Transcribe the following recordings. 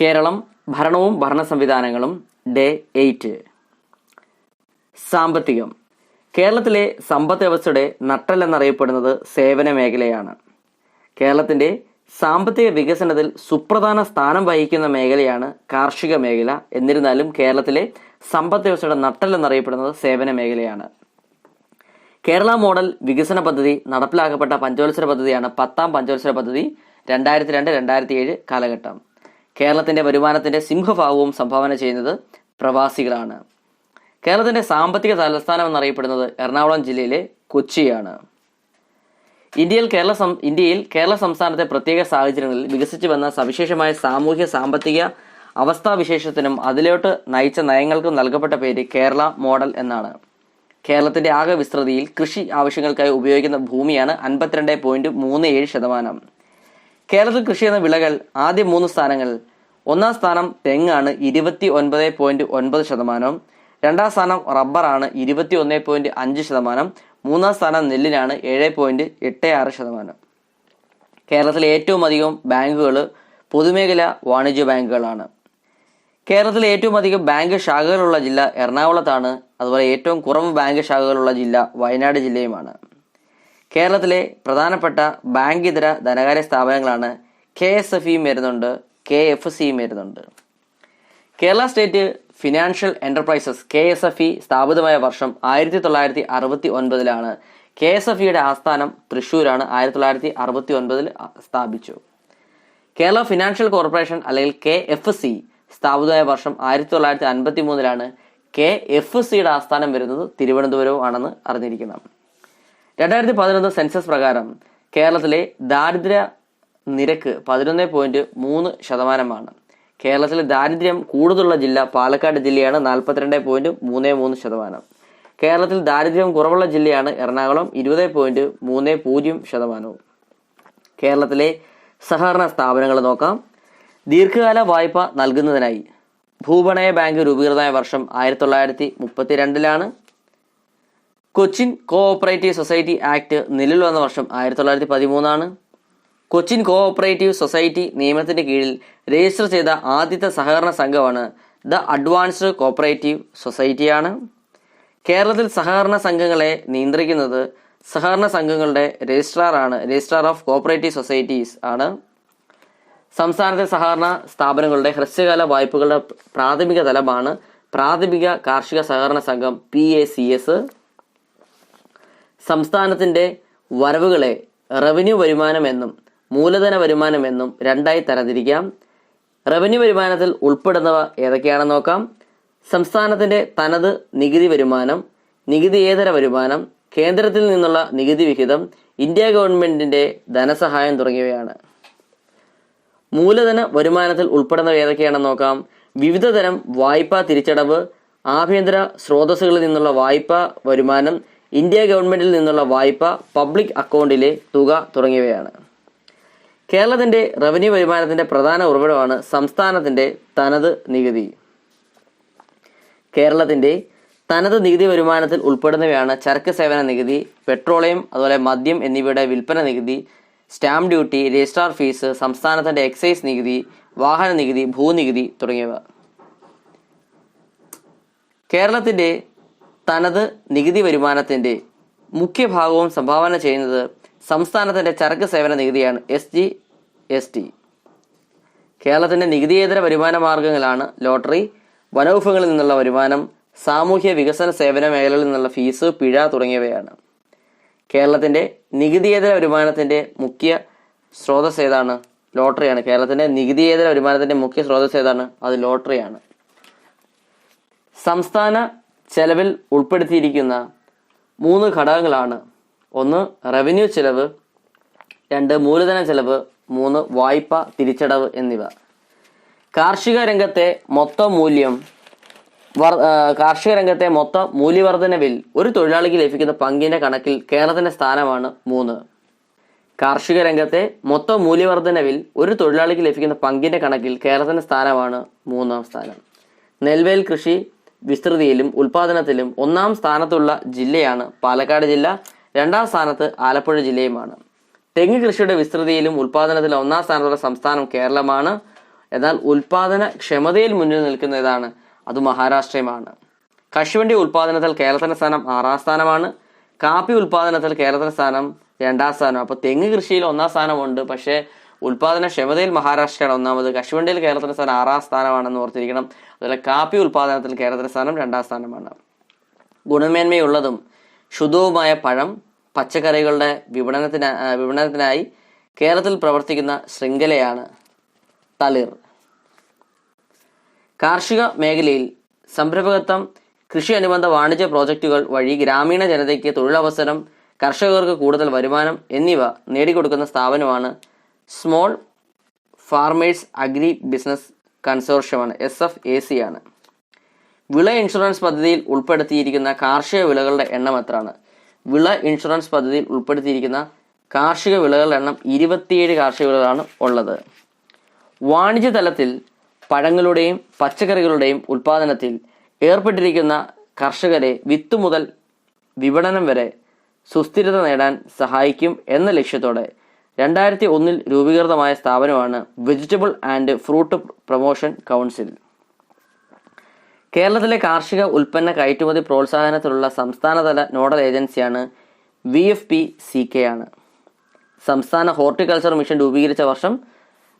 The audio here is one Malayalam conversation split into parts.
കേരളം ഭരണവും ഭരണ സംവിധാനങ്ങളും ഡേ എയ്റ്റ്. സാമ്പത്തികം. കേരളത്തിലെ സമ്പദ് വ്യവസ്ഥയുടെ നട്ടൽ എന്നറിയപ്പെടുന്നത് സേവന മേഖലയാണ്. കേരളത്തിന്റെ സാമ്പത്തിക വികസനത്തിൽ സുപ്രധാന സ്ഥാനം വഹിക്കുന്ന മേഖലയാണ് കാർഷിക മേഖല. എന്നിരുന്നാലും കേരളത്തിലെ സമ്പദ് വ്യവസ്ഥയുടെ നട്ടൽ എന്നറിയപ്പെടുന്നത് സേവന മേഖലയാണ്. കേരള മോഡൽ വികസന പദ്ധതി നടപ്പിലാക്കപ്പെട്ട പഞ്ചവത്സര പദ്ധതിയാണ് പത്താം പഞ്ചവത്സര പദ്ധതി രണ്ടായിരത്തി രണ്ട് രണ്ടായിരത്തി ഏഴ് കാലഘട്ടം. കേരളത്തിന്റെ വരുമാനത്തിന്റെ സിംഹഭാവവും സംഭാവന ചെയ്യുന്നത് പ്രവാസികളാണ്. കേരളത്തിന്റെ സാമ്പത്തിക തലസ്ഥാനം എന്നറിയപ്പെടുന്നത് എറണാകുളം ജില്ലയിലെ കൊച്ചിയാണ്. ഇന്ത്യയിൽ കേരള ഇന്ത്യയിൽ കേരള സംസ്ഥാനത്തെ പ്രത്യേക സാഹചര്യങ്ങളിൽ വികസിച്ചു വന്ന സവിശേഷമായ സാമൂഹ്യ സാമ്പത്തിക അവസ്ഥാവിശേഷത്തിനും അതിലോട്ട് നയിച്ച നയങ്ങൾക്കും നൽകപ്പെട്ട പേര് കേരള മോഡൽ എന്നാണ്. കേരളത്തിന്റെ ആകെ വിസ്തൃതിയിൽ കൃഷി ആവശ്യങ്ങൾക്കായി ഉപയോഗിക്കുന്ന ഭൂമിയാണ് അൻപത്തിരണ്ട് പോയിന്റ് മൂന്ന് ഏഴ് ശതമാനം. കേരളത്തിൽ കൃഷി ചെയ്യുന്ന വിളകൾ ആദ്യ മൂന്ന് സ്ഥാനങ്ങളിൽ. ഒന്നാം സ്ഥാനം തെങ്ങാണ് ഇരുപത്തി ഒൻപത് പോയിന്റ് ഒൻപത് ശതമാനം രണ്ടാം സ്ഥാനം റബ്ബറാണ് ഇരുപത്തി ഒന്ന് പോയിന്റ് അഞ്ച് ശതമാനം. മൂന്നാം സ്ഥാനം നെല്ലിനാണ് ഏഴ് പോയിന്റ് എട്ട് ആറ് ശതമാനം. കേരളത്തിലെ ഏറ്റവും അധികം ബാങ്കുകൾ പൊതുമേഖല വാണിജ്യ ബാങ്കുകളാണ്. കേരളത്തിലെ ഏറ്റവും അധികം ബാങ്ക് ശാഖകളുള്ള ജില്ല എറണാകുളത്താണ്. അതുപോലെ ഏറ്റവും കുറവ് ബാങ്ക് ശാഖകളുള്ള ജില്ല വയനാട് ജില്ലയുമാണ്. കേരളത്തിലെ പ്രധാനപ്പെട്ട ബാങ്ക് ഇതര ധനകാര്യ സ്ഥാപനങ്ങളാണ് കെ എസ് എഫ് ഇയും വരുന്നുണ്ട് കെ എഫ് സിയും വരുന്നുണ്ട്. Kerala state financial enterprises K S F E സ്ഥാപിതമായ വർഷം ആയിരത്തി തൊള്ളായിരത്തി അറുപത്തി ഒൻപതിലാണ് കെ എസ് എഫ് ഇയുടെ ആസ്ഥാനം തൃശ്ശൂരാണ് ആയിരത്തി തൊള്ളായിരത്തി അറുപത്തി ഒൻപതിൽ സ്ഥാപിച്ചു. കേരള ഫിനാൻഷ്യൽ കോർപ്പറേഷൻ അല്ലെങ്കിൽ കെ എഫ് സി സ്ഥാപിതമായ വർഷം ആയിരത്തി തൊള്ളായിരത്തി അൻപത്തി മൂന്നിലാണ് കെ എഫ് സിയുടെ ആസ്ഥാനം വരുന്നത് തിരുവനന്തപുരവും ആണെന്ന് അറിഞ്ഞിരിക്കണം. രണ്ടായിരത്തി പതിനൊന്ന് സെൻസസ് പ്രകാരം കേരളത്തിലെ ദാരിദ്ര്യ നിരക്ക് പതിനൊന്ന് പോയിന്റ് മൂന്ന് ശതമാനമാണ്. കേരളത്തിലെ ദാരിദ്ര്യം കൂടുതലുള്ള ജില്ല പാലക്കാട് ജില്ലയാണ് നാൽപ്പത്തിരണ്ട് പോയിന്റ് മൂന്ന് മൂന്ന് ശതമാനം. കേരളത്തിൽ ദാരിദ്ര്യം കുറവുള്ള ജില്ലയാണ് എറണാകുളം ഇരുപത് പോയിന്റ് മൂന്ന് പൂജ്യം ശതമാനവും. കേരളത്തിലെ സഹകരണ സ്ഥാപനങ്ങൾ നോക്കാം. ദീർഘകാല വായ്പ നൽകുന്നതിനായി ഭൂപണയ ബാങ്ക് രൂപീകൃതമായ വർഷം ആയിരത്തി തൊള്ളായിരത്തി മുപ്പത്തിരണ്ടിലാണ് കൊച്ചിൻ കോഓപ്പറേറ്റീവ് സൊസൈറ്റി ആക്ട് നിലവിൽ വന്ന വർഷം ആയിരത്തി തൊള്ളായിരത്തി പതിമൂന്നാണ്. കൊച്ചിൻ കോഓപ്പറേറ്റീവ് സൊസൈറ്റി നിയമത്തിന്റെ കീഴിൽ രജിസ്റ്റർ ചെയ്ത ആദ്യത്തെ സഹകരണ സംഘമാണ് ദ അഡ്വാൻസ്ഡ് കോപ്പറേറ്റീവ് സൊസൈറ്റിയാണ്. കേരളത്തിൽ സഹകരണ സംഘങ്ങളെ നിയന്ത്രിക്കുന്നത് സഹകരണ സംഘങ്ങളുടെ രജിസ്ട്രാറാണ് രജിസ്ട്രാർ ഓഫ് കോഓപ്പറേറ്റീവ് സൊസൈറ്റീസ് ആണ്. സംസ്ഥാനത്തെ സഹകരണ സ്ഥാപനങ്ങളുടെ ഹ്രസ്വകാല വായ്പകളുടെ പ്രാഥമിക തലമാണ് പ്രാഥമിക കാർഷിക സഹകരണ സംഘം പി എ സി എസ് സംസ്ഥാനത്തിന്റെ വരവുകളെ റവന്യൂ വരുമാനം എന്നും മൂലധന വരുമാനം എന്നും രണ്ടായി തരംതിരിക്കാം. റവന്യൂ വരുമാനത്തിൽ ഉൾപ്പെടുന്നവ ഏതൊക്കെയാണെന്ന് നോക്കാം. സംസ്ഥാനത്തിന്റെ തനത് നികുതി വരുമാനം നികുതിയേതര വരുമാനം കേന്ദ്രത്തിൽ നിന്നുള്ള നികുതി വിഹിതം ഇന്ത്യ ഗവൺമെന്റിന്റെ ധനസഹായം തുടങ്ങിയവയാണ്. മൂലധന വരുമാനത്തിൽ ഉൾപ്പെടുന്നവ ഏതൊക്കെയാണെന്ന് നോക്കാം. വിവിധതരം വായ്പാ തിരിച്ചടവ് ആഭ്യന്തര സ്രോതസ്സുകളിൽ നിന്നുള്ള വായ്പാ വരുമാനം ഇന്ത്യ ഗവൺമെന്റിൽ നിന്നുള്ള വായ്പ പബ്ലിക് അക്കൗണ്ടിലെ തുക തുടങ്ങിയവയാണ്. കേരളത്തിന്റെ റവന്യൂ വരുമാനത്തിന്റെ പ്രധാന ഉറവിടമാണ് സംസ്ഥാനത്തിന്റെ തനത് നികുതി. കേരളത്തിന്റെ തനത് നികുതി വരുമാനത്തിൽ ഉൾപ്പെടുന്നവയാണ് ചരക്ക് സേവന നികുതി പെട്രോളിയം അതുപോലെ മദ്യം എന്നിവയുടെ വിൽപ്പന നികുതി സ്റ്റാമ്പ് ഡ്യൂട്ടി രജിസ്ട്രാർ ഫീസ് സംസ്ഥാനത്തിന്റെ എക്സൈസ് നികുതി വാഹന നികുതി ഭൂനികുതി തുടങ്ങിയവ. കേരളത്തിന്റെ തനത് നികുതി വരുമാനത്തിന്റെ മുഖ്യ ഭാഗവും സംഭാവന ചെയ്യുന്നത് സംസ്ഥാനത്തിന്റെ ചരക്ക് സേവന നികുതിയാണ്. S G S T. കേരളത്തിന്റെ നികുതിയേതര വരുമാന മാർഗങ്ങളാണ് ലോട്ടറി വനവിഭവങ്ങളിൽ നിന്നുള്ള വരുമാനം സാമൂഹ്യ വികസന സേവന മേഖലകളിൽ നിന്നുള്ള ഫീസ് പിഴ തുടങ്ങിയവയാണ്. കേരളത്തിന്റെ നികുതിയേതര വരുമാനത്തിന്റെ മുഖ്യ സ്രോതസ് ഏതാണ്? ലോട്ടറിയാണ്. കേരളത്തിന്റെ നികുതിയേതര വരുമാനത്തിന്റെ മുഖ്യ സ്രോതസ് ഏതാണ്? അത് ലോട്ടറിയാണ്. സംസ്ഥാന ചെലവിൽ ഉൾപ്പെടുത്തിയിരിക്കുന്ന മൂന്ന് ഘടകങ്ങളാണ്. ഒന്ന് റവന്യൂ ചെലവ്. രണ്ട് മൂലധന ചെലവ്. മൂന്ന് വായ്പ തിരിച്ചടവ് എന്നിവ. കാർഷിക രംഗത്തെ മൊത്ത മൂല്യം കാർഷിക രംഗത്തെ മൊത്ത മൂല്യവർദ്ധനവിൽ ഒരു തൊഴിലാളിക്ക് ലഭിക്കുന്ന പങ്കിന്റെ കണക്കിൽ കേരളത്തിന്റെ സ്ഥാനമാണ് മൂന്ന്. കാർഷിക രംഗത്തെ മൊത്ത മൂല്യവർദ്ധനവിൽ ഒരു തൊഴിലാളിക്ക് ലഭിക്കുന്ന പങ്കിന്റെ കണക്കിൽ കേരളത്തിന്റെ സ്ഥാനമാണ് മൂന്നാം സ്ഥാനം. നെൽവേൽ കൃഷി വിസ്തൃതിയിലും ഉൽപാദനത്തിലും ഒന്നാം സ്ഥാനത്തുള്ള ജില്ലയാണ് പാലക്കാട് ജില്ല. രണ്ടാം സ്ഥാനത്ത് ആലപ്പുഴ ജില്ലയുമാണ്. തെങ്ങ് കൃഷിയുടെ വിസ്തൃതിയിലും ഉൽപാദനത്തിലും ഒന്നാം സ്ഥാനത്തുള്ള സംസ്ഥാനം കേരളമാണ്. എന്നാൽ ഉൽപാദന ക്ഷമതയിൽ മുന്നിൽ നിൽക്കുന്ന ഏതാണ് അത് മഹാരാഷ്ട്രയുമാണ്. കശുവണ്ടി ഉൽപാദനത്തിൽ കേരളത്തിന്റെ സ്ഥാനം ആറാം സ്ഥാനമാണ്. കാപ്പി ഉൽപാദനത്തിൽ കേരളത്തിന്റെ സ്ഥാനം രണ്ടാം സ്ഥാനം. അപ്പോൾ തെങ്ങ് കൃഷിയിൽ ഒന്നാം സ്ഥാനമുണ്ട്. പക്ഷേ ഉൽപാദന ക്ഷമതയിൽ മഹാരാഷ്ട്രയാണ് ഒന്നാമത്. കശുവണ്ടിയിൽ കേരളത്തിന്റെ സ്ഥാനം ആറാം സ്ഥാനമാണെന്ന് ഓർത്തിരിക്കണം. അതുപോലെ കാപ്പി ഉൽപാദനത്തിൽ കേരളത്തിന്റെ സ്ഥാനം രണ്ടാം സ്ഥാനമാണ്. ഗുണമേന്മയുള്ളതും ശുദ്ധവുമായ പഴം പച്ചക്കറികളുടെ വിപണനത്തിന് വിപണനത്തിനായി കേരളത്തിൽ പ്രവർത്തിക്കുന്ന ശൃംഖലയാണ് തളിർ. കാർഷിക മേഖലയിൽ സംരംഭകത്വം കൃഷി അനുബന്ധ വാണിജ്യ പ്രോജക്റ്റുകൾ വഴി ഗ്രാമീണ ജനതയ്ക്ക് തൊഴിലവസരം കർഷകർക്ക് കൂടുതൽ വരുമാനം എന്നിവ നേടിക്കൊടുക്കുന്ന സ്ഥാപനമാണ് സ്മോൾ ഫാർമേഴ്സ് അഗ്രി ബിസിനസ് കൺസോർഷ്യമാണ്. എസ് എഫ് എ സി ആണ്. വിള ഇൻഷുറൻസ് പദ്ധതിയിൽ ഉൾപ്പെടുത്തിയിരിക്കുന്ന കാർഷിക വിളകളുടെ എണ്ണം എത്രയാണ്? വിള ഇൻഷുറൻസ് പദ്ധതിയിൽ ഉൾപ്പെടുത്തിയിരിക്കുന്ന കാർഷിക വിളകളുടെ എണ്ണം ഇരുപത്തിയേഴ് കാർഷിക വിളകളാണ് ഉള്ളത്. വാണിജ്യ തലത്തിൽ പഴങ്ങളുടെയും പച്ചക്കറികളുടെയും ഉൽപാദനത്തിൽ ഏർപ്പെട്ടിരിക്കുന്ന കർഷകരെ വിത്ത് മുതൽ വിപണനം വരെ സുസ്ഥിരത നേടാൻ സഹായിക്കും എന്ന ലക്ഷ്യത്തോടെ രണ്ടായിരത്തി ഒന്നിൽ രൂപീകൃതമായ സ്ഥാപനമാണ് vegetable and fruit promotion council കേരളത്തിലെ കാർഷിക ഉൽപ്പന്ന കയറ്റുമതി പ്രോത്സാഹനത്തിലുള്ള സംസ്ഥാനതല നോഡൽ ഏജൻസിയാണ് V F P C K ആണ്. സംസ്ഥാന ഹോർട്ടിക്കൾച്ചർ മിഷൻ രൂപീകരിച്ച വർഷം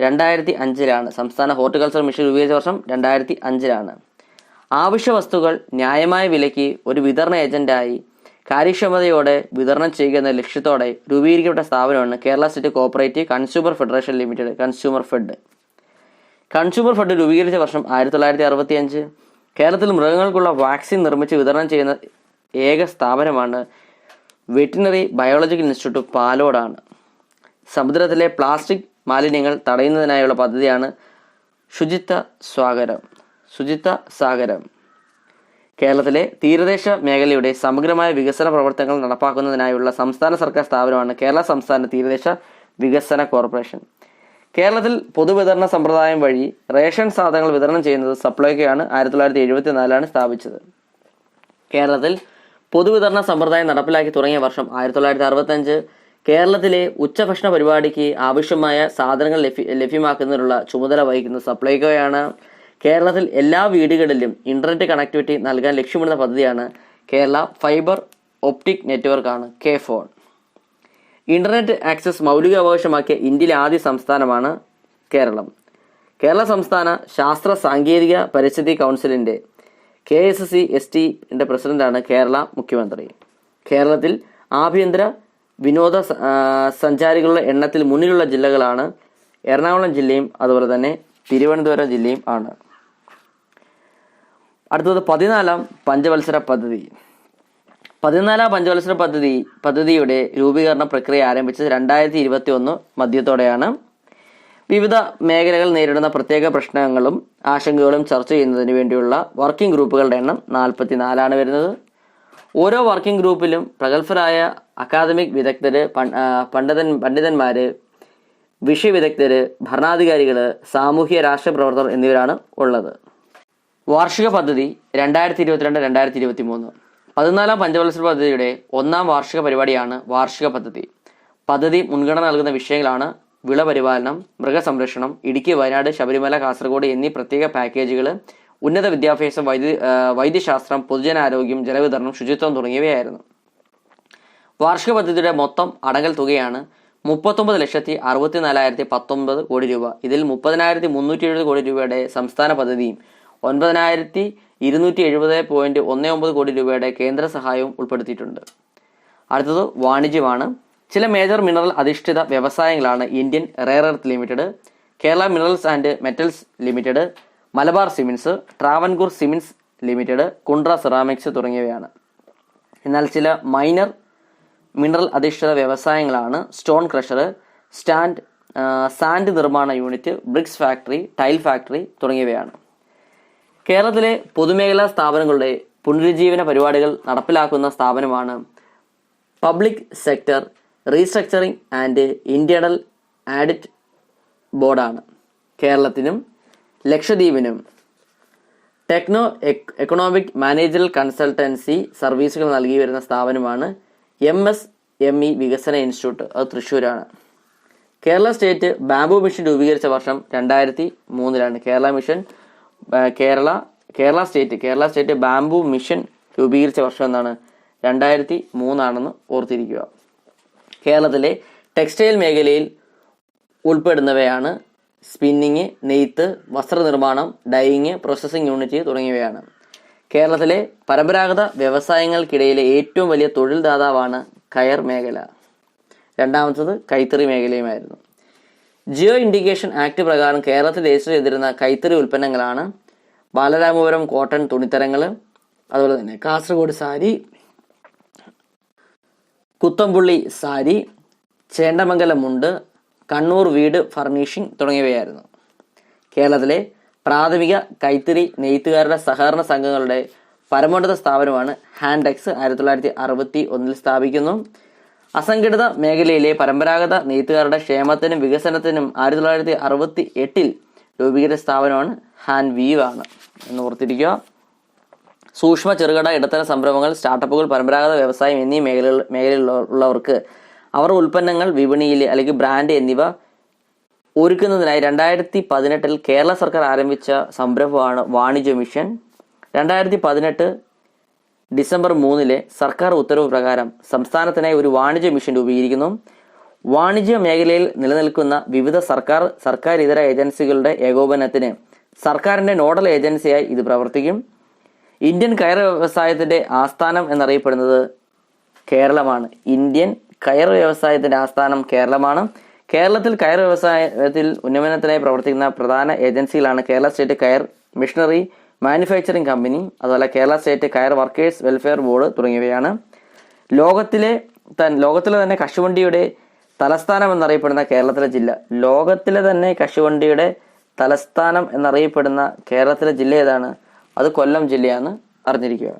രണ്ടായിരത്തി അഞ്ചിലാണ് സംസ്ഥാന ഹോർട്ടിക്കൾച്ചർ മിഷൻ രൂപീകരിച്ച വർഷം രണ്ടായിരത്തി അഞ്ചിലാണ് ആവശ്യ വസ്തുക്കൾ ന്യായമായ വിലയ്ക്ക് ഒരു വിതരണ ഏജന്റായി കാര്യക്ഷമതയോടെ വിതരണം ചെയ്യുക എന്ന ലക്ഷ്യത്തോടെ രൂപീകരിക്കപ്പെട്ട സ്ഥാപനമാണ് Kerala state cooperative consumer federation limited consumer fed. Consumer fed രൂപീകരിച്ച വർഷം ആയിരത്തി തൊള്ളായിരത്തി അറുപത്തി അഞ്ച് കേരളത്തിൽ മൃഗങ്ങൾക്കുള്ള വാക്സിൻ നിർമ്മിച്ച് വിതരണം ചെയ്യുന്ന ഏക സ്ഥാപനമാണ് വെറ്റിനറി ബയോളജിക്കൽ ഇൻസ്റ്റിറ്റ്യൂട്ട് പാലോടാണ്. സമുദ്രത്തിലെ പ്ലാസ്റ്റിക് മാലിന്യങ്ങൾ തടയുന്നതിനായുള്ള പദ്ധതിയാണ് ശുചിത്വ സ്വാഗരം. ശുചിത്വ സാഗരം. കേരളത്തിലെ തീരദേശ മേഖലയുടെ സമഗ്രമായ വികസന പ്രവർത്തനങ്ങൾ നടപ്പാക്കുന്നതിനായുള്ള സംസ്ഥാന സർക്കാർ സ്ഥാപനമാണ് കേരള സംസ്ഥാന തീരദേശ വികസന കോർപ്പറേഷൻ. കേരളത്തിൽ പൊതുവിതരണ സമ്പ്രദായം വഴി റേഷൻ സാധനങ്ങൾ വിതരണം ചെയ്യുന്നത് സപ്ലൈകോയാണ് ആയിരത്തി തൊള്ളായിരത്തി എഴുപത്തി നാലിലാണ് സ്ഥാപിച്ചത്. കേരളത്തിൽ പൊതുവിതരണ സമ്പ്രദായം നടപ്പിലാക്കി തുടങ്ങിയ വർഷം ആയിരത്തി തൊള്ളായിരത്തി അറുപത്തഞ്ച് കേരളത്തിലെ ഉച്ചഭക്ഷണ പരിപാടിക്ക് ആവശ്യമായ സാധനങ്ങൾ ലഭ്യ ലഭ്യമാക്കുന്നതിനുള്ള ചുമതല വഹിക്കുന്നത് സപ്ലൈകോയാണ് കേരളത്തിൽ എല്ലാ വീടുകളിലും ഇന്റർനെറ്റ് കണക്ടിവിറ്റി നൽകാൻ ലക്ഷ്യമിടുന്ന പദ്ധതിയാണ് കേരള ഫൈബർ ഒപ്റ്റിക് നെറ്റ്വർക്കാണ് കെ ഫോൺ ഇന്റർനെറ്റ് ആക്സസ് മൗലിക അവകാശമാക്കിയ ഇന്ത്യയിലെ ആദ്യ സംസ്ഥാനമാണ് കേരളം. കേരള സംസ്ഥാന ശാസ്ത്ര സാങ്കേതിക പരിസ്ഥിതി കൗൺസിലിന്റെ കെ എസ് സി എസ് ടിന്റെ പ്രസിഡന്റാണ് കേരള മുഖ്യമന്ത്രി. കേരളത്തിൽ ആഭ്യന്തര വിനോദ സഞ്ചാരികളുടെ എണ്ണത്തിൽ മുന്നിലുള്ള ജില്ലകളാണ് എറണാകുളം ജില്ലയും അതുപോലെ തന്നെ തിരുവനന്തപുരം ജില്ലയും ആണ്. അടുത്തത് പതിനാലാം പഞ്ചവത്സര പദ്ധതി. പതിനാലാം പഞ്ചവത്സര പദ്ധതി പദ്ധതിയുടെ രൂപീകരണ പ്രക്രിയ ആരംഭിച്ചത് രണ്ടായിരത്തി ഇരുപത്തി ഒന്ന് മധ്യത്തോടെയാണ്. വിവിധ മേഖലകൾ നേരിടുന്ന പ്രത്യേക പ്രശ്നങ്ങളും ആശങ്കകളും ചർച്ച ചെയ്യുന്നതിന് വേണ്ടിയുള്ള വർക്കിംഗ് ഗ്രൂപ്പുകളുടെ എണ്ണം നാൽപ്പത്തി നാലാണ് വരുന്നത്. ഓരോ വർക്കിംഗ് ഗ്രൂപ്പിലും പ്രഗത്ഭരായ അക്കാദമിക് വിദഗ്ധര് പണ്ഡിതൻ പണ്ഡിതന്മാര് വിഷയവിദഗ്ധര് ഭരണാധികാരികൾ സാമൂഹ്യ രാഷ്ട്രീയ പ്രവർത്തകർ എന്നിവരാണ് ഉള്ളത്. വാർഷിക പദ്ധതി രണ്ടായിരത്തി ഇരുപത്തിരണ്ട് രണ്ടായിരത്തി ഇരുപത്തി മൂന്ന് പതിനാലാം പഞ്ചവത്സര പദ്ധതിയുടെ ഒന്നാം വാർഷിക പരിപാടിയാണ് വാർഷിക പദ്ധതി. പദ്ധതി മുൻഗണന നൽകുന്ന വിഷയങ്ങളാണ് വിള പരിപാലനം മൃഗസംരക്ഷണം ഇടുക്കി വയനാട് ശബരിമല കാസർഗോഡ് എന്നീ പ്രത്യേക പാക്കേജുകൾ ഉന്നത വിദ്യാഭ്യാസം വൈദ്യ വൈദ്യശാസ്ത്രം പൊതുജനാരോഗ്യം ജലവിതരണം ശുചിത്വം തുടങ്ങിയവയായിരുന്നു. വാർഷിക പദ്ധതിയുടെ മൊത്തം അടങ്കൽ തുകയാണ് മുപ്പത്തൊമ്പത് ലക്ഷത്തി അറുപത്തിനാലായിരത്തി പത്തൊമ്പത് കോടി രൂപ. ഇതിൽ മുപ്പതിനായിരത്തി മുന്നൂറ്റി എഴുപത് കോടി രൂപയുടെ സംസ്ഥാന പദ്ധതിയും ഒൻപതിനായിരത്തി ഇരുന്നൂറ്റി എഴുപത് പോയിന്റ് ഒന്ന് ഒമ്പത് കോടി രൂപയുടെ കേന്ദ്ര സഹായവും ഉൾപ്പെടുത്തിയിട്ടുണ്ട്. അടുത്തത് വാണിജ്യമാണ്. ചില മേജർ മിനറൽ അധിഷ്ഠിത വ്യവസായങ്ങളാണ് Indian rare earth limited Kerala minerals and metals limited Malabar cements Travancore cements limited Kundara ceramics തുടങ്ങിയവയാണ്. എന്നാൽ ചില മൈനർ മിനറൽ അധിഷ്ഠിത വ്യവസായങ്ങളാണ് സ്റ്റോൺ ക്രഷർ സ്റ്റാൻഡ് സാൻഡ് നിർമ്മാണ unit bricks factory tile factory തുടങ്ങിയവയാണ്. കേരളത്തിലെ പൊതുമേഖലാ സ്ഥാപനങ്ങളുടെ പുനരുജ്ജീവന പരിപാടികൾ നടപ്പിലാക്കുന്ന സ്ഥാപനമാണ് public sector restructuring and internal audit ബോർഡാണ്. കേരളത്തിനും ലക്ഷദ്വീപിനും techno ec- economic managerial consultancy സർവീസുകൾ നൽകി വരുന്ന സ്ഥാപനമാണ് എം എസ് എം ഇ വികസന ഇൻസ്റ്റിറ്റ്യൂട്ട്. അത് തൃശ്ശൂരാണ്. കേരള സ്റ്റേറ്റ് ബാംബു മിഷൻ രൂപീകരിച്ച വർഷം രണ്ടായിരത്തി മൂന്നിലാണ് Kerala mission Kerala Kerala state Kerala state bamboo mission രൂപീകരിച്ച വർഷം എന്താണ്? രണ്ടായിരത്തി മൂന്നാണെന്ന് ഓർത്തിരിക്കുക. കേരളത്തിലെ ടെക്സ്റ്റൈൽ മേഖലയിൽ ഉൾപ്പെടുന്നവയാണ് സ്പിന്നിങ് നെയ്ത്ത് വസ്ത്രനിർമ്മാണം ഡൈയിങ് പ്രോസസ്സിംഗ് യൂണിറ്റ് തുടങ്ങിയവയാണ്. കേരളത്തിലെ പരമ്പരാഗത വ്യവസായങ്ങൾക്കിടയിലെ ഏറ്റവും വലിയ തൊഴിൽ ദാതാവാണ് കയർ മേഖല. രണ്ടാമത്തത് കൈത്തറി മേഖലയുമായിരുന്നു. ജിയോ ഇൻഡിക്കേഷൻ ആക്ട് പ്രകാരം കേരളത്തിൽ രജിസ്റ്റർ ചെയ്തിരുന്ന കൈത്തറി ഉൽപ്പന്നങ്ങളാണ് ബാലരാമപുരം കോട്ടൺ തുണിത്തരങ്ങൾ അതുപോലെ തന്നെ കാസർഗോഡ് സാരി കുത്തമ്പുള്ളി സാരി ചേണ്ടമംഗലം മുണ്ട് കണ്ണൂർ വീട് ഫർണിഷിംഗ് തുടങ്ങിയവയായിരുന്നു. കേരളത്തിലെ പ്രാഥമിക കൈത്തിരി നെയ്ത്തുകാരുടെ സഹകരണ സംഘങ്ങളുടെ പരമോന്നത സ്ഥാപനമാണ് ഹാൻഡെക്സ് ആയിരത്തി തൊള്ളായിരത്തി അറുപത്തി ഒന്നിൽ സ്ഥാപിക്കുന്നു. അസംഘടിത മേഖലയിലെ പരമ്പരാഗത നെയ്ത്തുകാരുടെ ക്ഷേമത്തിനും വികസനത്തിനും ആയിരത്തി തൊള്ളായിരത്തി അറുപത്തി എട്ടിൽ രൂപീകൃത സ്ഥാപനമാണ് ഹാൻ വീവ് ആണ്. എന്ന് ഓർത്തിരിക്കുക. സൂക്ഷ്മ ചെറുകിട ഇടത്തരം സംരംഭങ്ങൾ സ്റ്റാർട്ടപ്പുകൾ പരമ്പരാഗത വ്യവസായം എന്നീ മേഖലകൾ മേഖലയിലുള്ളവർക്ക് അവർ ഉൽപ്പന്നങ്ങൾ വിപണിയിൽ അല്ലെങ്കിൽ ബ്രാൻഡ് എന്നിവ ഒരുക്കുന്നതിനായി രണ്ടായിരത്തി പതിനെട്ടിൽ കേരള സർക്കാർ ആരംഭിച്ച സംരംഭമാണ് വാണിജ്യ മിഷൻ. രണ്ടായിരത്തി പതിനെട്ട് ഡിസംബർ മൂന്നിലെ സർക്കാർ ഉത്തരവ് പ്രകാരം സംസ്ഥാനത്തിനായി ഒരു വാണിജ്യ മിഷൻ രൂപീകരിക്കുന്നു. വാണിജ്യ മേഖലയിൽ നിലനിൽക്കുന്ന വിവിധ സർക്കാർ സർക്കാർ ഇതര ഏജൻസികളുടെ ഏകോപനത്തിന് സർക്കാരിന്റെ നോഡൽ ഏജൻസിയായി ഇത് പ്രവർത്തിക്കും. ഇന്ത്യൻ കയർ വ്യവസായത്തിന്റെ ആസ്ഥാനം എന്നറിയപ്പെടുന്നത് കേരളമാണ്. ഇന്ത്യൻ കയർ വ്യവസായത്തിന്റെ ആസ്ഥാനം കേരളമാണ്. കേരളത്തിൽ കയർ വ്യവസായത്തിൽ ഉന്നമനത്തിനായി പ്രവർത്തിക്കുന്ന പ്രധാന ഏജൻസികളാണ് Kerala state coir machinery manufacturing company അതുപോലെ Kerala state coir workers welfare board തുടങ്ങിയവയാണ്. ലോകത്തിലെ തൻ ലോകത്തിലെ തന്നെ കശുവണ്ടിയുടെ തലസ്ഥാനം എന്നറിയപ്പെടുന്ന കേരളത്തിലെ ജില്ല. ലോകത്തിലെ തന്നെ കശുവണ്ടിയുടെ തലസ്ഥാനം എന്നറിയപ്പെടുന്ന കേരളത്തിലെ ജില്ല ഏതാണ്? അത് കൊല്ലം ജില്ലയാണ് അറിഞ്ഞിരിക്കുക.